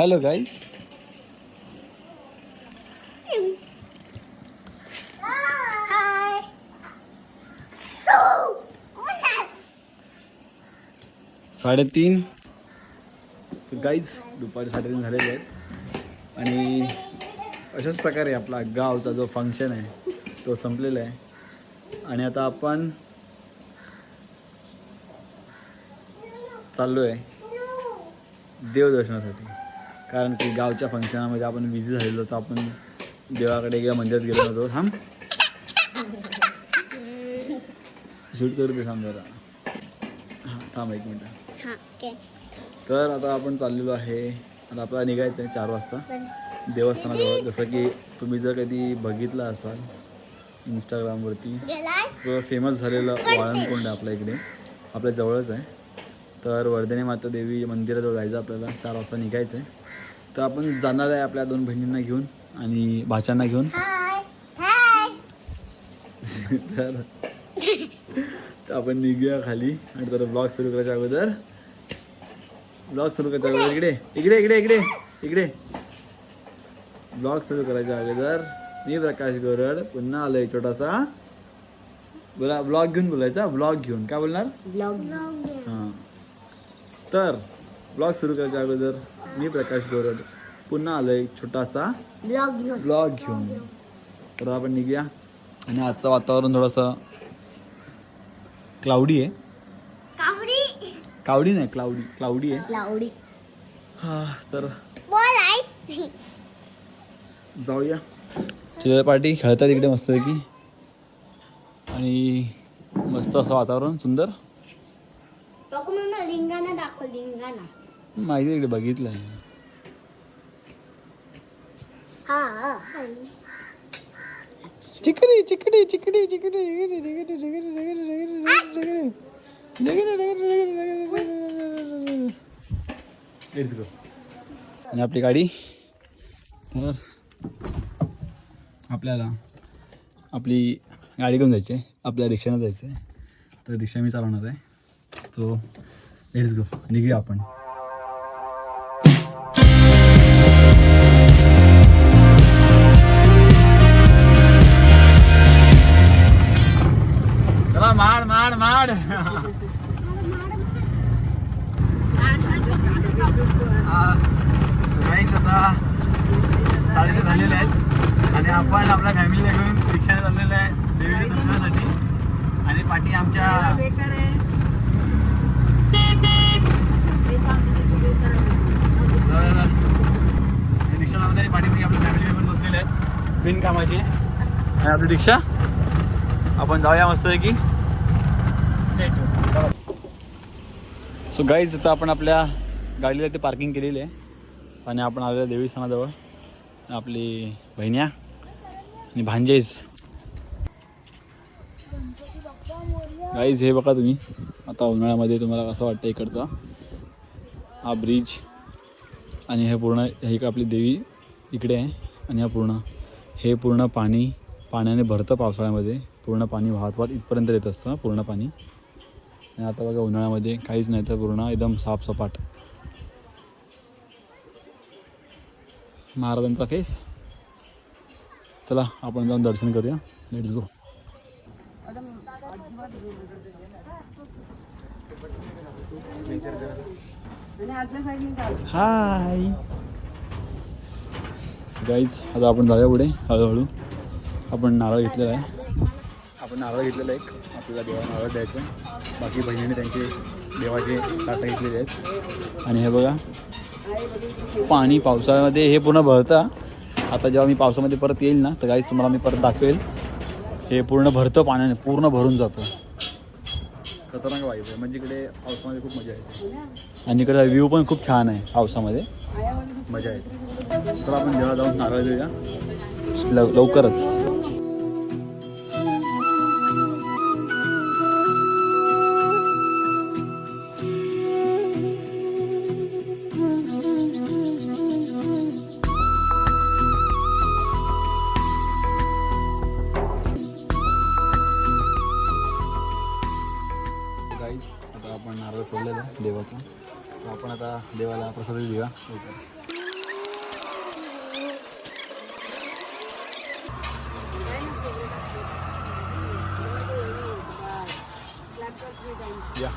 Hello guys. साडेतीन. Guys दुपारी साडेतीन झालेले आहेत. आणि अशाच प्रकारे आपला गावचा जो फंक्शन आहे तो संपलेला आहे. आणि आता आपण चाललो आहे देवदर्शनासाठी. कारण की गावच्या फंक्शनामध्ये आपण बिझी झालेलो तर आपण देवाकडे किंवा मंदिरात गेलो नव्हतो थांब. शूट करू दे थांब जरा. हां थांब एक मिनटं. हा. तर आता आपण चाललेलो आहे. आता आपल्याला निघायचं आहे चार वाजता. देवस्थानाजवळ. जसं की तुम्ही जर कधी बघितलं असाल इंस्टाग्रामवरती फेमस झालेलं वाळणकोंड आहे आपल्या इकडे. आपल्या जवळच आहे. तर वर्धने माता देवी मंदिराजवळ जायचं आपल्याला. चार वाजता निघायचं आहे तर आपण जाणार आहे आपल्या दोन बहिणींना घेऊन आणि भाच्यांना घेऊन. हाय हाय तर तर आपण निघूया खाली आणि तर ब्लॉग सुरू करायच्या अगोदर. ब्लॉग सुरू करायच्या अगोदर इकडे इकडे इकडे इकडे इकडे. ब्लॉग सुरू करायच्या अगोदर. मी प्रकाश गोरड पुन्हा आलोय छोटासा. बोला ब्लॉग घेऊन बोलायचा? ब्लॉग घेऊन. काय बोलणार? ब्लॉग हां. तर ब्लॉग सुरू करायच्या अगोदर. मी प्रकाश गोरड. पुन्हा आलोय छोटासा ब्लॉग घेऊन. ब्लॉग घेऊन. तर आपण निघूया. आणि आजचं वातावरण थोडंसं क्लाउडी आहे. कावडी कावडी नाही क्लाउडी क्लाउडी आहे. लावडी हा तर बोल आई जाऊया. चिल्ड्रन पार्टी खेळतात इकडे मस्तपैकी. आणि मस्त असं वातावरण सुंदर. बघू मम्मा लिंगाना दाखव लिंगाना. माहिती आहे इकडे बघितलं आहे हा हा चिकडी चिकडी चिकडी चिकडी चिकडी चिकडी चिकडी लेट्स गो आणि आपली गाडी तर आपल्याला आपली गाडी घेऊन जायची आहे आपल्या रिक्षाने जायचं आहे तर रिक्षा मी चालवणार आहे तो लेट्स गो निघूया आपण माड आता साडेचे झालेले आहेत. आणि आपण आपल्या फॅमिलीला घेऊन रिक्षाने चाललेलो आहे. देवीच्या दर्शनासाठी. आणि पाठी आमच्या रिक्षा चालवताना पाठीमागे आपल्या फॅमिली मेंबर बसलेले आहेत. बिनकामाचे. आणि आपली रिक्षा. आपण जाऊया मस्त की सो गाईज आता आपण आपल्या गाडीला ते पार्किंग केलेली आहे. आणि आपण आलेल्या देवीस्थानाजवळ. आपली बहिण्या आणि भांजेज गाईज हे बघा तुम्ही. आता उन्हाळ्यामध्ये तुम्हाला कसं वाटतं इकडचा? हा ब्रिज आणि हे पूर्ण हे एक आपली देवी इकडे आहे. आणि हा पूर्ण हे पूर्ण पाणी पाण्याने भरतं पावसाळ्यामध्ये. पूर्ण पाणी वाहत वाहत इथपर्यंत येत असतं पूर्ण पाणी. आणि आता बघा उन्हाळ्यामध्ये काहीच नाही तर पूर्ण एकदम साफसपाट. महाराजांचा फेस चला आपण जाऊन दर्शन करूया. लेट्स गो हाय गाईज आता आपण जाऊया पुढे हळूहळू. आपण नारळ घेतलेला आहे. आपण नारळ घेतलेला एक आपल्याला देवाला नारळ द्यायचं. बाकी बहिणीने त्यांचे देवाचे ताटं घेतलेले आहेत आणि हे बघा पाणी पावसाळ्यामध्ये हे पूर्ण भरतं. आता जेव्हा मी पावसामध्ये परत येईल ना तर काहीच तुम्हाला मी परत दाखवेल. हे पूर्ण भरतं पाण्याने पूर्ण भरून जातं. खतरनाक वाईब आहे. म्हणजे इकडे पावसामध्ये खूप मजा येते. आणि इकडे व्ह्यू पण खूप छान आहे पावसामध्ये. मजा येते. तर आपण जेव्हा जाऊन नारळ देऊया लव लवकरच. काहीच आता आपण नारळ फोडलेला देवाचा. आपण आता देवाला प्रसाद देऊया. या.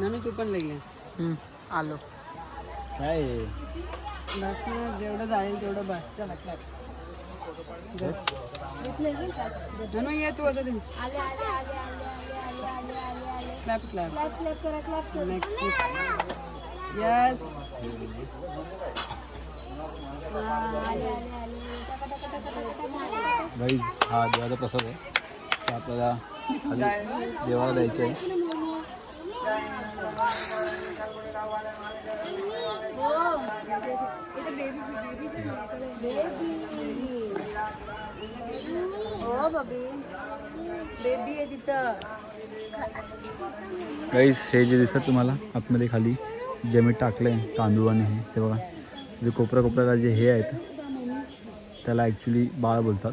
नानू तू पण लागले आलो. काय? जेवढं जाईल तेवढं यस हा देवाचा प्रसाद आहे. आपल्याला देवाला द्यायचं आहे. हो बबी बेबी आहे तिथं हे जे दिसतात तुम्हाला? आतमध्ये खाली जे मी टाकलं आहे तांदूळ आणि हे ते बघा. जे कोपऱ्या कोपऱ्याला जे हे आहेत त्याला ॲक्च्युली बाळ बोलतात.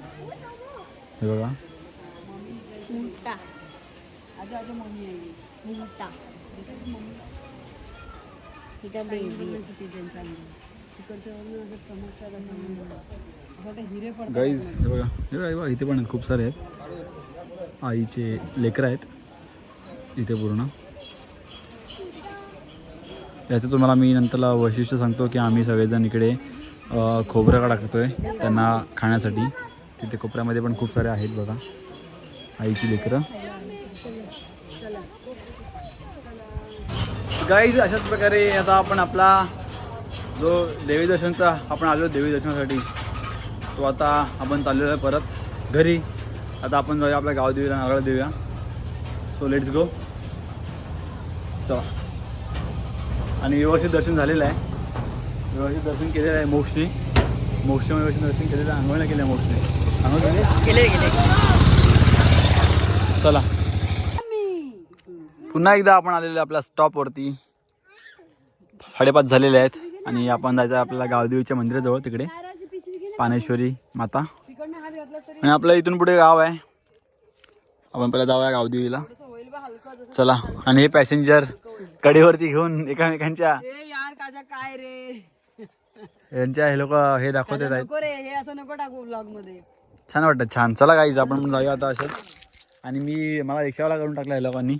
हे बघा. बेबी गाईज हे बघा हे बघा, बघा इथे पण आहेत खूप सारे आहेत. आईचे लेकरं आहेत. इथे पूर्ण. याचं तुम्हाला मी नंतरला वैशिष्ट्य सांगतो की आम्ही सगळेजण इकडे खोबरं का टाकतोय त्यांना खाण्यासाठी. तिथे कोपऱ्यामध्ये पण खूप सारे आहेत बघा. आईची लेकरं. गाईज अशाच प्रकारे आता आपण आपला जो देवी दर्शनचा आपण आलो देवी दर्शनासाठी तो आता आपण चाललेलो आहे परत घरी. आता आपण जाऊया आपल्या गाव देवीला नारळ देऊया. सो लेट्स गो चला. आणि व्यवस्थित दर्शन झालेलं आहे. व्यवस्थित दर्शन केलेलं आहे मोक्षने. मोक्ष व्यवस्थित दर्शन केलेलं आहे. आंघोळ नाही केलं आहे मोक्षने. आंघोळ केली? चला. पुन्हा एकदा आपण आलेलो आपल्या स्टॉपवरती साडेपाच झालेले आहेत. आणि आपण जायचं आपल्याला गावदेवीच्या मंदिराजवळ तिकडे. पानेश्वरी माता. आणि आपलं इथून पुढे गाव आहे. आपण पहिला जाऊया गावदेवीला. चला. आणि हे पॅसेंजर कडेवरती घेऊन एकमेकांच्या ए यार काजा काय रे? यांच्या हे लोक हे दाखवत आहेत. नको रे हे असं नको टाकू ब्लॉगमध्ये छान वाटतं छान. चला गाईज आपण पण जाऊया आता असंच. आणि मी मला रिक्षावाला करून टाकला या लोकांनी.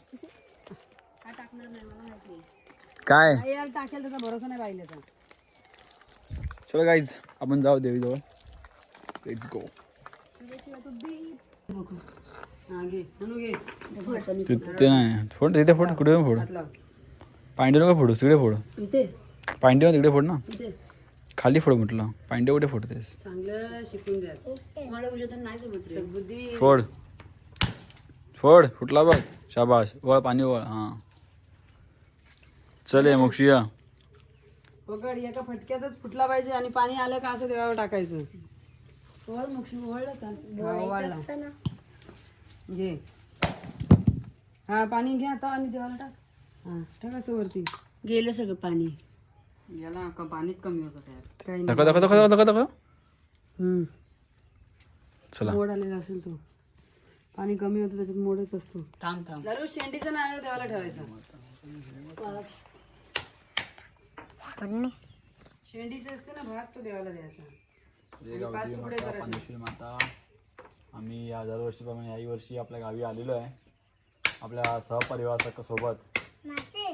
काय टाकेल त्याचा भरोसा नाही पाहिल्याचा चलो गाईज आपण जाऊ देवीजवळ लेट्स गो हा घे म्हणू घे ते नाही. फोड तिथे फोड कुठे पण फोड. पांडे नको फोडू तिकडे फोड. पांडे तिकडे फोड ना. खाली फोड म्हटलं. पांडे कुठे फोडतेस? फोड. फोड फुटला बघ. शाबाश वळ पाणी वळ. हां. चल ये. मोक्षिया पकड एका फटक्यातच फुटला पाहिजे आणि पाणी आलं का असं देवावर टाकायचं. वळ मग का ना. घे. हा पाणी घे आता आणि देवाला टाक. हा टाक असं वरती. गेलं सगळं पाणी. याला क- पाणीच कमी होतं त्यात काही हम्म. चला. मोड आलेला असेल तो. पाणी कमी होतं त्याच्यात मोडच असतो. थांब थांब. चालू शेंडीचं नारळ देवाला ठेवायचं. शेंडीचं असते ना भाग तो देवाला द्यायचा तुकडे करायचे माता आम्ही या दरवर्षीप्रमाणे याही वर्षी आपल्या गावी आलेलो आहे आपल्या सहपरिवार सोबत मासे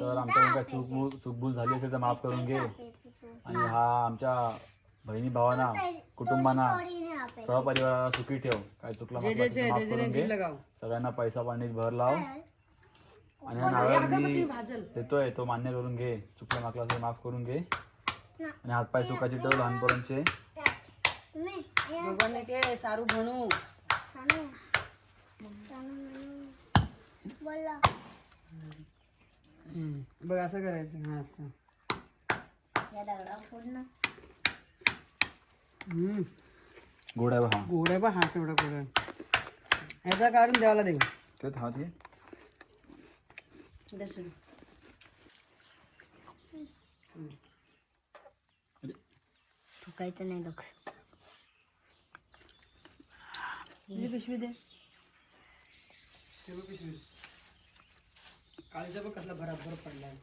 तर आमच्या काय चूकभूल चूकभूल झाली असेल तर माफ करून घे आणि हा आमच्या बहिणी भावांना कुटुंबांना सहपरिवाराला सुखी ठेव काय चुकलं माफ करून घे लगाव सगळ्यांना पैसा पाणीत भर लाव आणि हा नारळ मी देतोय तो मान्य करून घे. चुकलं मागलं असेल माफ करून घे. आणि हातपाय सुखाचे भगवान के सारू म्हणू. बोला. बघ असं करायचं हा असं. गोड आहे बा हा गोड आहे बा हा तेवढा गोड. आहे ह्याचा काढून देवाला देऊ त्यात हात घे. दर्शन. थुकायचं नाही ही पिशवी दे. पिशवी. काळीचा बघ कसला बराबर पडलाय.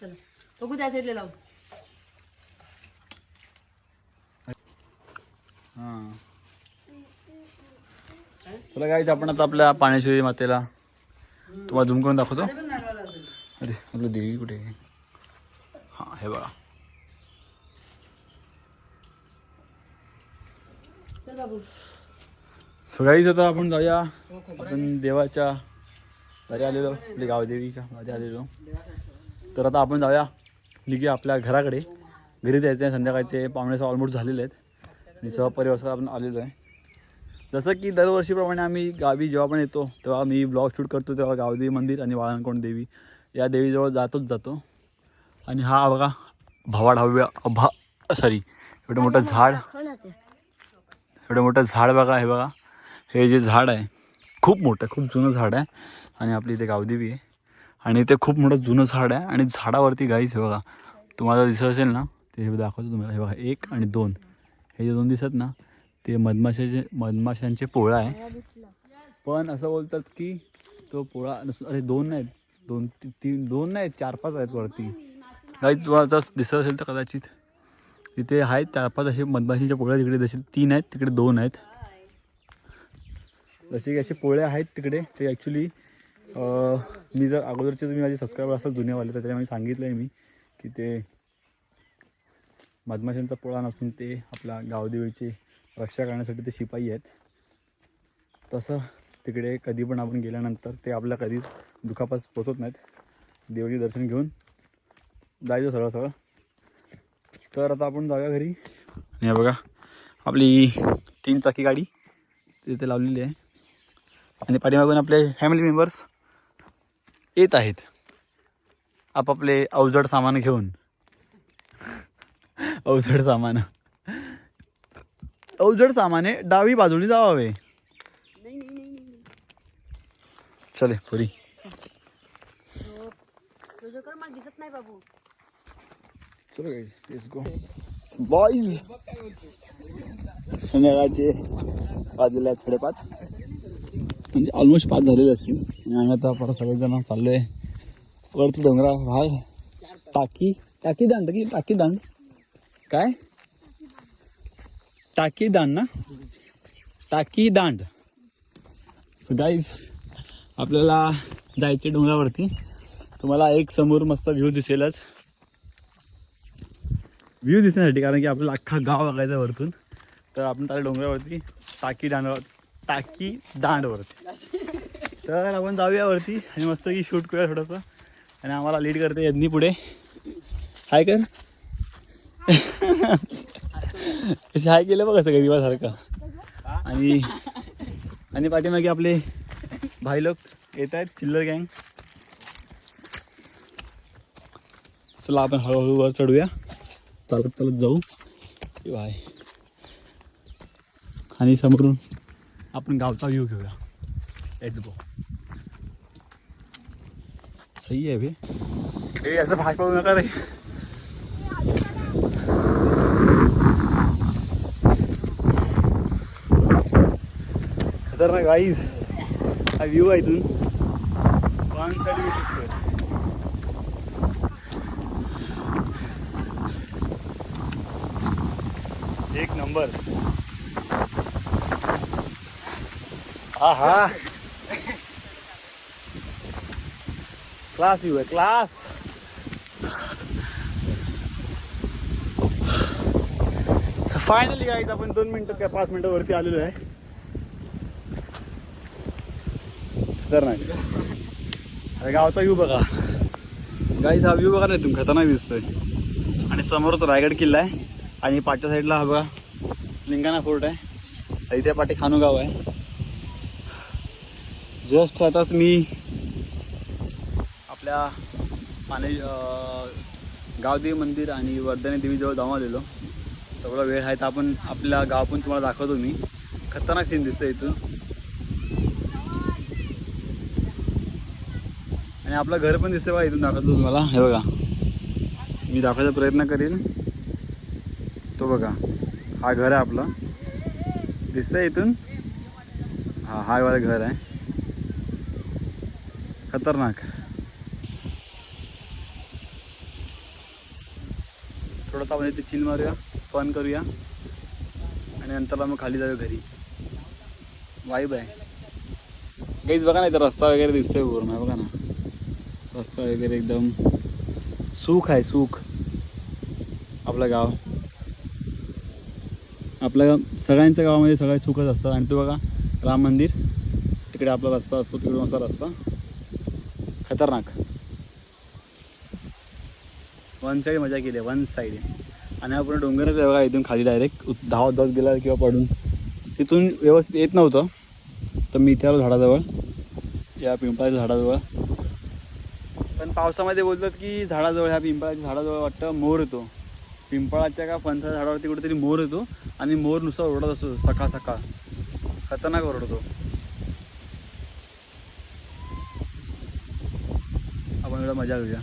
चला बघू त्या साईडला लावू. हां. चला गाईच आपण आता आपल्या पाण्याशिवाय मातेला तुम्हाला झूम करून दाखवतो. अरे आपलं देवी कुठे हां हे बघा. सगळ्याच आता आपण जाऊया. आपण देवाच्या घरी आलेलो आपली गावदेवीच्या मध्ये आलेलो. तर आता आपण जाऊया. निघू आपल्या घराकडे. घरी जायचं आहे संध्याकाळचे पाहुणे ऑलमोस्ट झालेले आहेत. आणि सहपरिवार आपण आलेलो आहे. जसं की दरवर्षीप्रमाणे आम्ही गावी जेव्हा पण येतो तेव्हा मी ब्लॉग शूट करतो तेव्हा गावदेवी मंदिर आणि वाळणकोण देवी या देवीजवळ जातोच जातो. आणि हा बघा भावा ढाव्या भा सॉरी एवढं मोठं झाड. एवढं मोठं झाड बघा हे बघा. हे जे झाड आहे खूप मोठं आहे, खूप जुनं झाड आहे. आणि आपली इथे गावदेवी आहे. आणि ते खूप मोठं जुनं झाड आहे. आणि झाडावरती गाईच हे बघा तुम्हाला दिसत असेल ना ते हे दाखवतो तुम्हाला. हे बघा एक आणि दोन. हे जे दोन दिसत ना ते मधमाशाचे मधमाशांचे पोळा आहे. पण असं बोलतात की तो पोळा नस- अरे दोन नाहीत. दोन ती- तीन दोन नाहीत. चार पाच आहेत वरती. काही तुम्हाला दिसत असेल तर कदाचित तिथे आहेत. चार पाच असे मधमाशीच्या पोळ्या तिकडे. जसे तीन आहेत तिकडे दोन आहेत. जसे की असे पोळे आहेत तिकडे. ते ॲक्च्युली मी जर अगोदरचे तुम्ही माझे सबस्क्रायबर असाल जुन्यावाले तर त्याच्यामध्ये सांगितलं आहे मी की ते मधमाशांचा पोळा नसून ते आपल्या गावदेवीची रक्षा करण्यासाठी ते शिपाई आहेत. तसं तिकडे कधी पण आपण गेल्यानंतर ते आपल्या कधीच दुखापास पोचत नाहीत. देवाचे दर्शन घेऊन जायचं सरळ सरळ. तर आता आपण जाऊया घरी. आणि हे बघा आपली तीन चाकी गाडी तिथे लावलेली आहे. आणि पाठीमागून आपले फॅमिली मेंबर्स येत आहेत. आपापले अवजड सामान घेऊन. अवजड सामान. अवजड सामाने डावी बाजूने जावावे. चले पुरी. तुझ्याकडे मला दिसत नाही बाबू. चलो गाईज लेट्स गो बॉईज संध्याकाळचे वाजलेले आहेत साडेपाच. म्हणजे ऑलमोस्ट पाच झालेले असतील. आणि आम्ही आता परत सगळेजण चाललो आहे वरती डोंगरा भाग टाकी टाकी दांड की टाकी दांड. काय? टाकी दांड ना टाकी दांड सो गाईज आपल्याला जायचे डोंगरावरती. तुम्हाला एक समोर मस्त व्ह्यू दिसेलच. व्ह्यू दिसण्यासाठी कारण की आपल्याला अख्खा गाव बघायचं वरतून. तर आपण त्याला डोंगरावरती टाकी दांडावर टाकी दांडवरती तर आपण जाऊया वरती आणि मस्त की शूट करूया थोडंसं. आणि आम्हाला लीड करते यज्ञी पुढे. हाय कर. कशी हाय केलं बघ सगळं दिवासारखं आणि आणि पाठीमागे आपले भाई लोक येत आहेत चिल्लर गँग. चला आपण हळूहळू वर चढूया. चालत चालत जाऊ. बाय आणि समोरून आपण गावचा व्ह्यू घेऊया. लेट्स गो सही आहे बे. असं भाग पडू नका रे. खतरनाक आईज. हा व्ह्यू आहे इथून. वन साईड एक नंबर. हा हा क्लास व्यू आहे क्लास फायनली गाईज आपण दोन मिनिटं काय पाच मिनिटं वरती आलेलो आहे. तर नाही अरे गावचा व्ह्यू बघा. गाईज हा व्ह्यू बघा नाही तुम्ही खतरनाक दिसतोय. आणि समोर तो रायगड किल्ला आहे. आणि पाठच्या साईडला हा बघा लिंगाणा फोर्ट आहे. इथे पाठी खानू गाव आहे. जस्ट आताच मी आपल्या पाणी गावदेवी मंदिर आणि वर्धने देवीजवळ जाऊन आलेलो. तेवढा वेळ आहे तर आपण आपल्या गाव पण तुम्हाला दाखवतो मी. खतरनाक सीन दिसतं इथून. आणि आपलं घर पण दिसतं बघा इथून दाखवतो तुम्हाला. हे बघा. मी दाखवायचा प्रयत्न करेन. तो बघा. हा घर आहे आपलं. दिसतंय इथून? हा हा वाला घर आहे. खतरनाक. थोडासा आपण इथे चिल मारूया फन करूया. आणि नंतरला मग खाली जाऊया घरी. वाईब आहे. काहीच बघा ना इथं रस्ता वगैरे दिसतोय पूर्ण बघा ना. रस्ता वगैरे एकदम सुख आहे सुख. आपलं गाव. आपल्या गाव म्हणजे सगळ्यांच्या गावामध्ये सगळे सुखच असतात आणि तो बघा राम मंदिर. तिकडे आपला रस्ता असतो तिकडून असा रस्ता. खतरनाक. वन साईड मजा केली आहे वन साईड आणि आपण डोंगरच आहे बघा इथून खाली डायरेक्ट धावत धावत गेला किंवा पडून. तिथून व्यवस्थित येत नव्हतं. तर मी इथे आलो झाडाजवळ. या पिंपळाच्या झाडाजवळ. पण पावसामध्ये बोलतात की झाडाजवळ ह्या पिंपळाच्या झाडाजवळ वाटतं मोर येतो. पिंपळाच्या का फणसा झाडावरती कुठेतरी मोर येतो आणि मोर नुसता ओरडत असतो सकाळ सकाळ. खतरनाक ओरडतो. आपण एवढं मजा घेऊया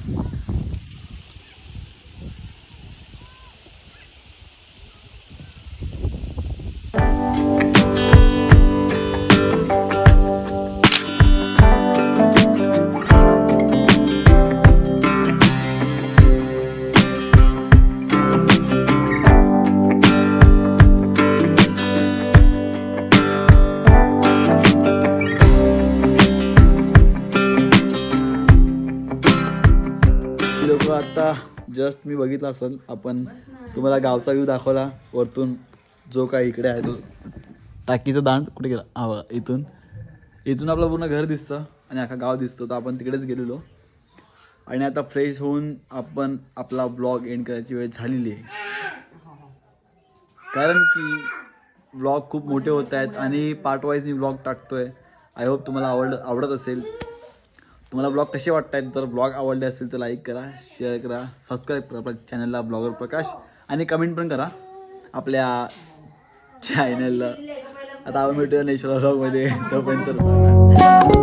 जस्ट मी बघितलं असेल आपण तुम्हाला गावचा व्ह्यू दाखवला वरतून जो काही इकडे आहे तो. टाकीचा दांड कुठे गेला? हा बघा इथून. इथून आपलं पूर्ण घर दिसतं आणि अख्खा गाव दिसतो तर आपण तिकडेच गेलेलो. आणि आता फ्रेश होऊन आपण आपला ब्लॉग एंड करायची वेळ झालेली आहे. कारण की ब्लॉग खूप मोठे होत आहेत आणि पार्ट वाईज मी ब्लॉग टाकतोय. आय होप तुम्हाला आवड आवडत असेल. तुम्हाला ब्लॉग कसे वाटत आहेत तर ब्लॉग आवडले असेल तर लाईक करा शेअर करा सबस्क्राईब करा. आपल्या चॅनलला ब्लॉगर प्रकाश आणि कमेंट पण करा आपल्या चॅनलला आता आम्ही भेटूया नेशनल ब्लॉगमध्ये तोपर्यंत